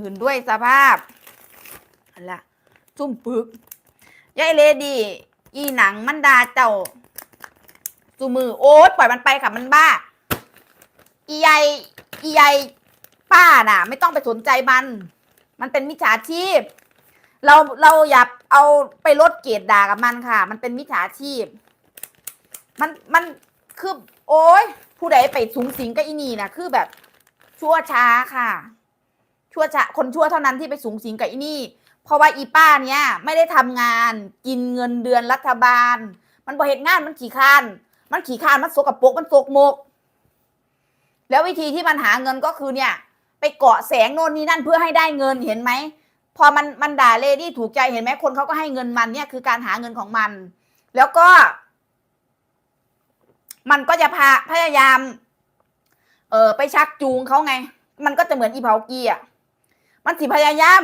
อื่นด้วยสภาพอันละจุ่มปึกยายเลดี้อีหนังมันดาเจ้าจูมือโอ๊ตปล่อยมันไปค่ะมันบ้า อีใหญ่อีใหญ่ป้าน่ะ ไม่ต้องไปสนใจมัน มันเป็นมิจฉาชีพ เราเราอย่าเอาไปลดเกียรติด่ากับมันค่ะ มันเป็นมิจฉาชีพ มันมันคือโอ้ยผู้ใดไปสูงสิงกับอีนี่นะคือแบบชั่วช้าค่ะ ชั่วช้าคนชั่วเท่านั้นที่ไปสูงสิงกับอีนี่ เพราะว่าอีป้าเนี้ยไม่ได้ทำงานกินเงินเดือนรัฐบาล มันบ่เหตุงานมันขี่คานมันขี่คานมันโสกปกมันโสกโมก แล้ววิธีที่มันหาเงินก็คือเนี่ย ไปเกาะแสงโน่นนี่นั่นเพื่อให้ได้เงินเห็นไหมพอมันมันด่าเลดี้ถูกใจเห็นไหมคนเขาก็ให้เงินมันเนี่ยคือการหาเงินของมัน แล้วก็ มันก็จะพาพยายาม เออไปชักจูงเขาไง มันก็จะเหมือนอีเผากีอะ มันสิพยายาม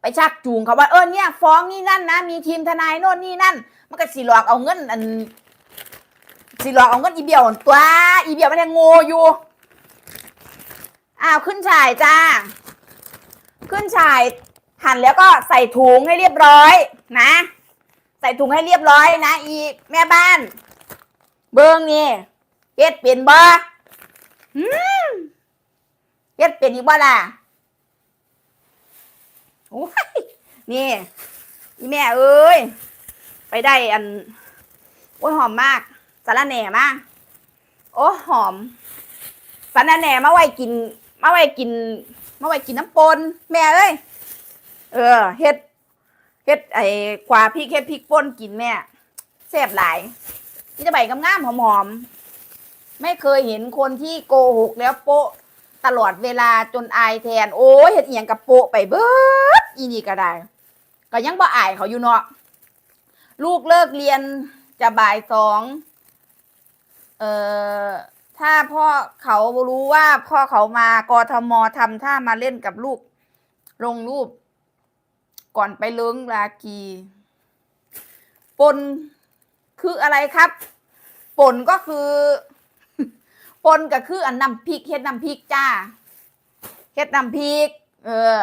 ไปชักจูงเขาว่าเออเนี่ยฟ้องนี่นั่นนะมีทีมทนายโน่นนี่นั่น มันก็สิหลอกเอาเงินอันสิหลอกเอาเงินอีเบียวตัวอีเบียวมันยังโง่อยู่อ้าวขึ้นฉายจ้า ขึ้นฉายหั่นแล้วก็ใส่ถุงให้เรียบร้อยนะ ใส่ถุงให้เรียบร้อยนะ อีแม่บ้าน เบิ้งนี่เฮ็ดเป็นบ่เฮ็ดเป็นอีกบ่ล่ะ โอ้ยนี่อีแม่เอ้ย ไปได้อัน โอ้ยหอมมากสาระแหน่มาก โอ้หอมสาระแหน่มาไว้กิน มาไว้กิน มาไว้กินน้ำปนแม่เอ้ย เออเฮ็ดเฮ็ดไอ้กว่าพริกเฮ็ดพริกป่นกินแม่แซ่บหลายนี่จะใบงามๆหอมๆไม่เคยเห็นคนที่โกหกแล้วโปะตลอดเวลาจนอายแทน โอ้ยเห็ดเอียงกับโปะไปเบิด อีนี่ก็ได้ ก็ยังบ่อายเขาอยู่เนาะลูกเลิกเรียนจะบ่ายสองเอ่อถ้าพ่อเขารู้ว่าพ่อเขามากทมทำท่ามาเล่นกับลูก ลงรูป ก่อนไปเลิ้งลากีปนคืออะไรครับปนก็คือปนก็คืออันน้ำพริกเฮ็ดน้ำพริกจ้าเฮ็ดน้ำพริก เออ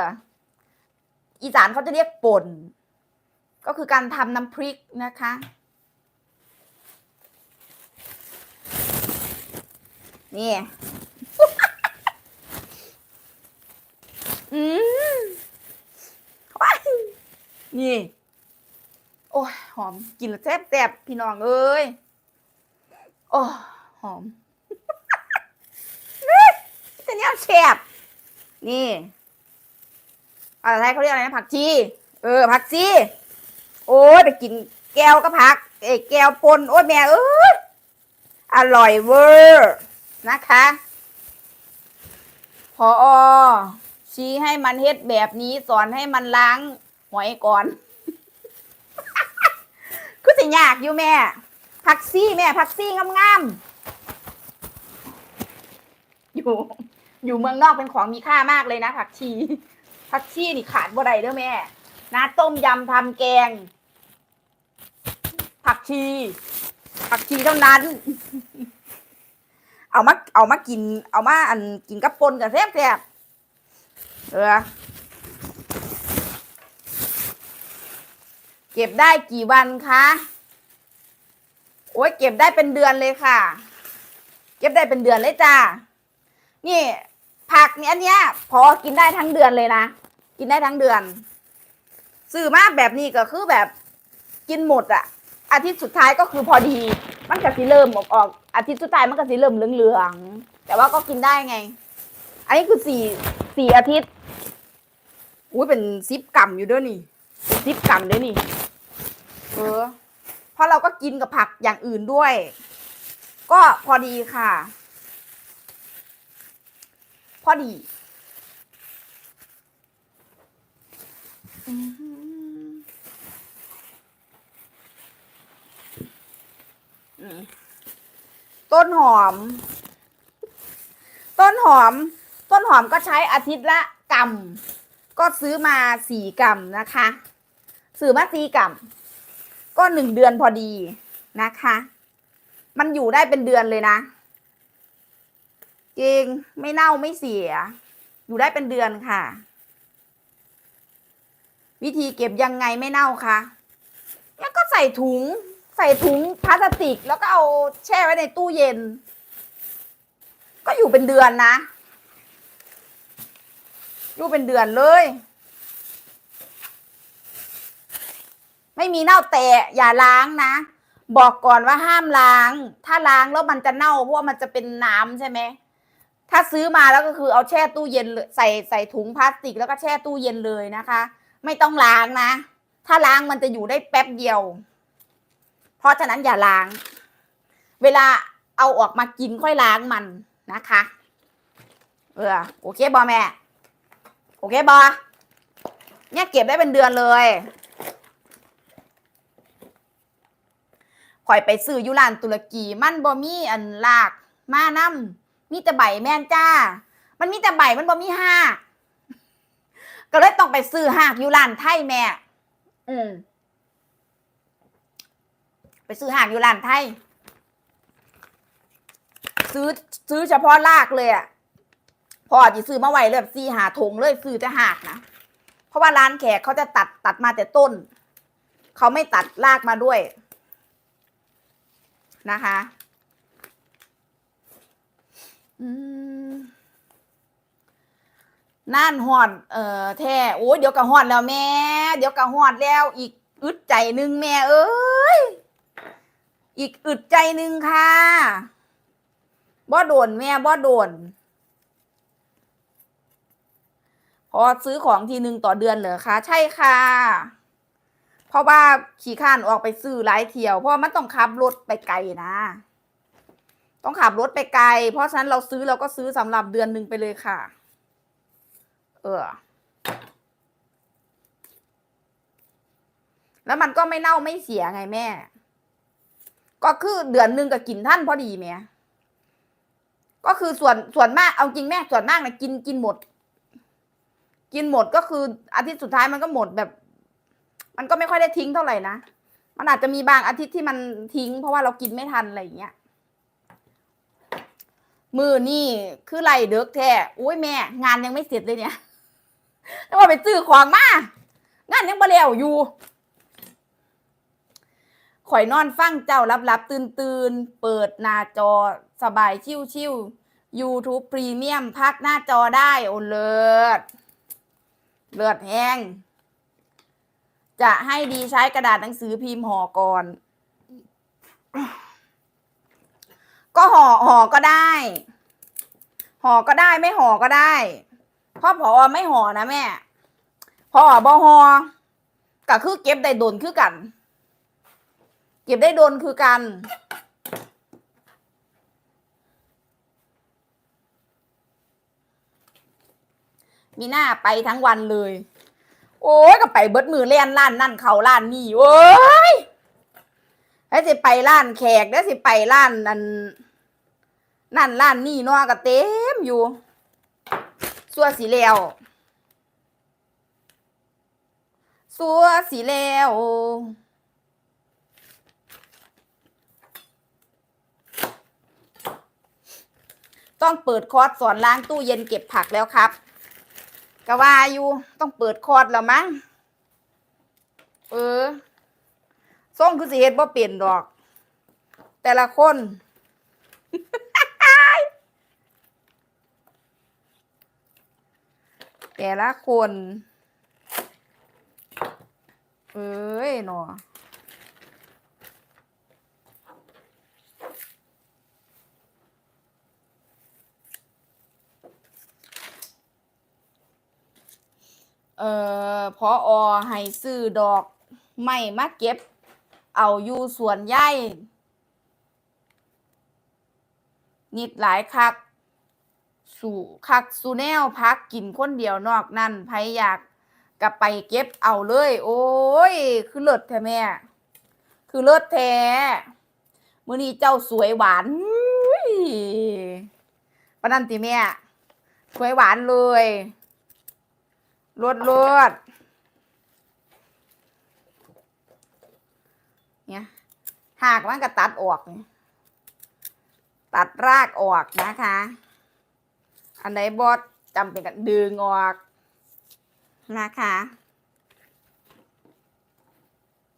อีสานเขาจะเรียกป่น ก็คือการทำน้ำพริกนะคะ นี่ อืมว้ายนี่ โอ้ยหอม กินแล้วแซ่บแซ่บพี่น้องเอ้ย โอ้หอมแต่เนี้ยแซ่บนี่ อะไรเขาเรียกอะไรนะผักชีเออ ผักชีโอ้ยไปกินแก้วก็ผักเอ้แก้วปนโอ้ยแม่เอ้ยอร่อยเวอร์นะคะพออชี้ให้มันเฮ็ดแบบนี้สอนให้มันล้างหอยก่อนก็สิยากอยู่แม่ผักซี่แม่ผักซี่งามๆอยู่ อยู่เมืองนอกเป็นของมีค่ามากเลยนะผักชี ผักชีนี่ขาดบ่ได้เด้อแม่ นะต้มยำทำแกง ผักชี ผักชีเท่านั้น เอามาเอามากิน เอามาอันกินกับปนกับแซ่บแซ่บเออเก็บได้กี่วันคะ โอ้ยเก็บได้เป็นเดือนเลยค่ะ เก็บได้เป็นเดือนเลยจ้า นี่ผักเนี่ยอันเนี้ย พอกินได้ทั้งเดือนเลยนะ กินได้ทั้งเดือนซื้อมาแบบนี้ก็คือแบบกินหมดอะอาทิตย์สุดท้ายก็คือพอดี มันก็สิเริ่มออกออกอาทิตย์สุดท้ายมันก็สิเริ่มเหลืองๆแต่ว่าก็กินได้ไง อันนี้คือสี่สี่อาทิตย์อุ้ยเป็นซิปกรัมอยู่ด้วยนี่ซิปกรัมด้วยนี่เออเพราะเราก็กินกับผักอย่างอื่นด้วย ก็พอดีค่ะ พอดีอื้อหืออืม ต้นหอม ต้นหอม ต้นหอมก็ใช้อาทิตย์ละกำก็ซื้อมาสี่กำนะคะ ซื้อมาสี่กำก็หนึ่งเดือนพอดีนะคะ มันอยู่ได้เป็นเดือนเลยนะจริงไม่เน่าไม่เสีย อยู่ได้เป็นเดือนค่ะ วิธีเก็บยังไงไม่เน่าคะแล้วก็ใส่ถุง ใส่ถุงพลาสติก แล้วก็เอาแช่ไว้ในตู้เย็น ก็อยู่เป็นเดือนนะ อยู่เป็นเดือนเลย ไม่มีเน่าแต่อย่าล้างนะ บอกก่อนว่าห้ามล้าง ถ้าล้างแล้วมันจะเน่าเพราะว่ามันจะเป็นน้ำใช่ไหมถ้าซื้อมาแล้วก็คือเอาแช่ตู้เย็นใส่ใส่ถุงพลาสติก แล้วก็แช่ตู้เย็นเลยนะคะ ไม่ต้องล้างนะ ถ้าล้างมันจะอยู่ได้แป๊บเดียว เพราะฉะนั้นอย่าล้าง เวลาเอาออกมากินค่อยล้างมันนะคะ เออโอเคบอแม่ โอเคบอเนี่ยเก็บได้เป็นเดือนเลยข่อยไปซื้อยุรานตุรกีมันบ่มีอันลาก มานํมีแต่ใบแม่นจ้า มันมีแต่ใบมันบ่มีห้า ก็เลยต้องไปซื้อหากอยุรานไทยแม่ อืม ไปซื้อหากอยุรานไทย ซื้อซื้อเฉพาะรากเลยอะพอจะซื้อมาไว้เลยซีหาถงเลยซื้อจะหากนะเพราะว่าร้านแขกเขาจะตัดตัดมาแต่ต้น เขาไม่ตัดรากมาด้วย นะคะ อืม น่านหอดเอ่อแท้โอ้ยเดี๋ยวก็หอดแล้วแม่ เดี๋ยวก็หอดแล้ว อีกอึดใจหนึ่งแม่ เอ้ยอีกอึดใจหนึ่งค่ะบ่โดนแม่บ่โดนพอซื้อของทีหนึ่งต่อเดือนเหรอคะใช่ค่ะ เพราะว่าขี่ข้านออกไปซื้อหลายเที่ยว เพราะมันต้องขับรถไปไกลนะ ต้องขับรถไปไกล เพราะฉะนั้นเราซื้อเราก็ซื้อสำหรับเดือนหนึ่งไปเลยค่ะ เออ แล้วมันก็ไม่เน่าไม่เสียไงแม่ ก็คือเดือนหนึ่งก็กินท่านพอดีแม่ก็คือส่วนส่วนมากเอาจริงแม่ส่วนมากนะกินกินหมด กินหมดก็คืออาทิตย์สุดท้ายมันก็หมดแบบ มันก็ไม่ค่อยได้ทิ้งเท่าไหร่นะมันอาจจะมีบางอาทิตย์ที่มันทิ้ง เพราะว่าเรากินไม่ทันอะไรอย่างเงี้ยมือนี่คือไรเด็กแท้อุ้ยแม่ งานยังไม่เสร็จเลยเนี่ย แล้วว่าไปซื้อของมางานยังบ่แล้วอยู่ข่อยนอนฟังเจ้ารับรับตื่นตื่นเปิดหน้าจอสบายชิวชิว YouTube พรีเมียมพักหน้าจอได้ โอเลิศเลือดแห้ง จะให้ดีใช้กระดาษหนังสือพิมพ์ห่อก่อน ก็ห่อห่อก็ได้ ห่อก็ได้ไม่ห่อก็ได้ เพ่อพอไม่ห่อนะแม่พอบ่ห่อก็คือเก็บได้โดนคือกัน เก็บได้โดนคือกัน มีหน้าไปทั้งวันเลย โอ้ยก็ไปเบิดมือเล่นร้านนั่นเขาร้านนี่โอ้ยแล้วสิไปร้านแขกแล้วสิไปร้านนั่นนั่นร้านนี่นาะก็เต็มอยู่ สัวสีแล้วสัวสีแล้วต้องเปิดคอร์สสอนล้างตู้เย็นเก็บผักแล้วครับก็ว่าอยู่ต้องเปิดคอร์สแล้วมั้งเออส่งคือสิเฮ็ดบ่เปลี่ยนดอก แต่ละคน แต่ละคน เอ้ยหนอเอ่อพออให้ซื้อดอกไม่มาเก็บ เอาอยู่สวนใหญ่นิดหลายคัก สู่คักสู่แนวพักกินคนเดียวนอกนั่นไผอยากกลับไปเก็บเอาเลย โอ้ย คือเลิศแท้แม่ คือเลิศแท้มื้อนี้เจ้าสวยหวานอุ้ยปนนันติแม่ สวยหวานเลยรวดรวดเนี่ยหากมันก็ตัดออก ตัดรากออกนะคะ อันไหนบอดจำเป็นกันดึงออกนะคะ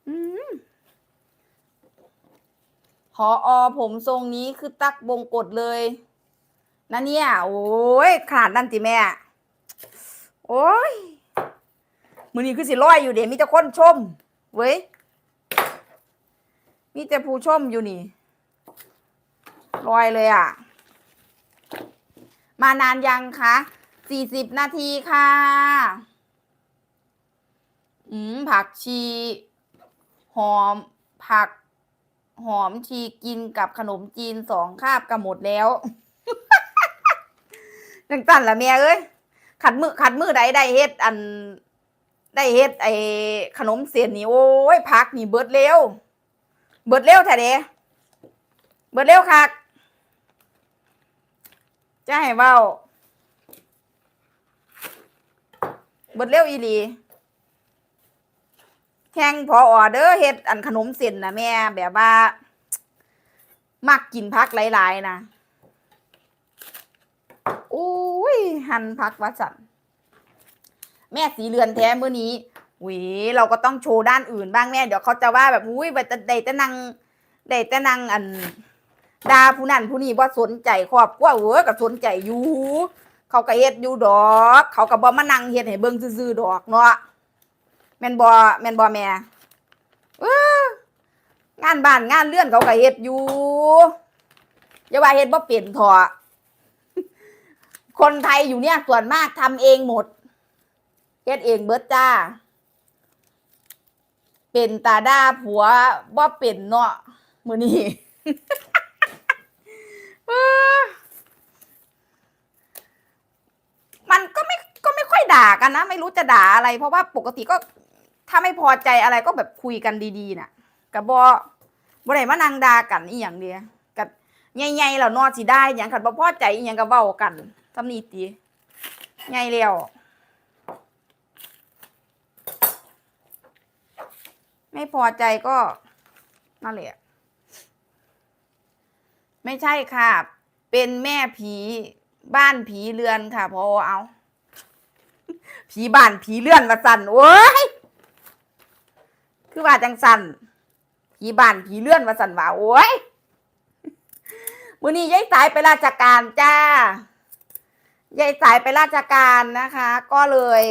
อืมพออผมทรงนี้คือตักบงกฎเลยนะเนี่ย โอ้ยขนาดนั่นจิแม่ โอ้ยมือนี้คือสิร้อยอยู่เดี๋ยวมีแต่คนชม เว้ย มีแต่ผู้ชมอยู่นี่ลอยเลยอะ มานานยังคะสี่สิบนาทีค่ะ อืม ผักชี หอม ผัก หอมชีกินกับขนมจีนสองคาบก็หมดแล้วจังตันละแม่เอ้ย ขัดมือขัดมือใดได้เฮ็ดอัน ได้เฮ็ดไอ้ขนมเสียนนี่โอ้ยพักนี่เบิดเร็ว เบิดเร็วแท้เด้เบิดเร็วคัก จะให้เว้าเบิดเร็วอีหลี แข่งพอออเดอร์เฮ็ดอันขนมเส้นนะแม่ แบบว่า มักกินพักหลายๆนะอุ้ย หั่นพักวัดสันแม่สีเรือนแท้มื้อนี้หวีเราก็ต้องโชว์ด้านอื่นบ้างแม่ เดี๋ยวเขาจะว่าแบบอุ้ยแต่ได้แต่นังได้แต่นังอัน ดาผู้นั้นผู้นี้ว่าสนใจครอบครัวเว้ยก็สนใจอยู่เขาก็เฮ็ดอยู่ดอก เขาก็บ่มานั่งเฮ็ดให้เบิ่งซื่อๆดอกเนาะแม่นบ่แม่นบ่แม่เอองานบ้านงานเรือนเขาก็เฮ็ดอยู่อย่าว่าเฮ็ดบ่เป็นถอคนไทยอยู่เนี่ยส่วนมากทำเองหมดเฮ็ดเองเบิดจ้า เป็นตาด้าผัวบ่เป็นเนาะมื้อนี้ เออมันก็ไม่ก็ไม่ค่อย ด่ากันนะ ไม่รู้จะด่าอะไร เพราะว่าปกติก็ถ้าไม่พอใจอะไรก็แบบคุยกันดีๆน่ะกับ่บ่ได้มานังด่ากันอีหยังเดียกับใหญ่ๆแล้วเนอสิได้หยังคันบ่พอใจอีหยังก็เว้ากันซำนี้ติใหญ่แล้วไม่พอใจก็นั่นแหละไม่ใช่ค่ะ เป็นแม่ผีบ้านผีเรือนค่ะพอเอา ผีบ้านผีเรือนมาสั่นโอ้ยคือว่าจังสั่นผีบ้านผีเรือนมาสั่นว่าโอ้ยมื้อนี้ยายสายไปราชการจ้ายายสายไปราชการนะคะ ก็เลย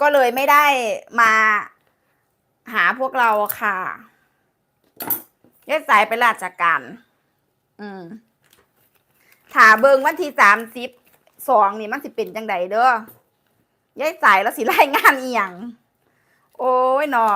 ก็เลยไม่ได้มาหาพวกเราค่ะยายสายไปราชการ อืมถาเบิงวันที่สามสิบ สองนี่มันสิเป็นจังใดเด้อยายสายแล้วสิรายงานอีหยังโอ้ยหนอ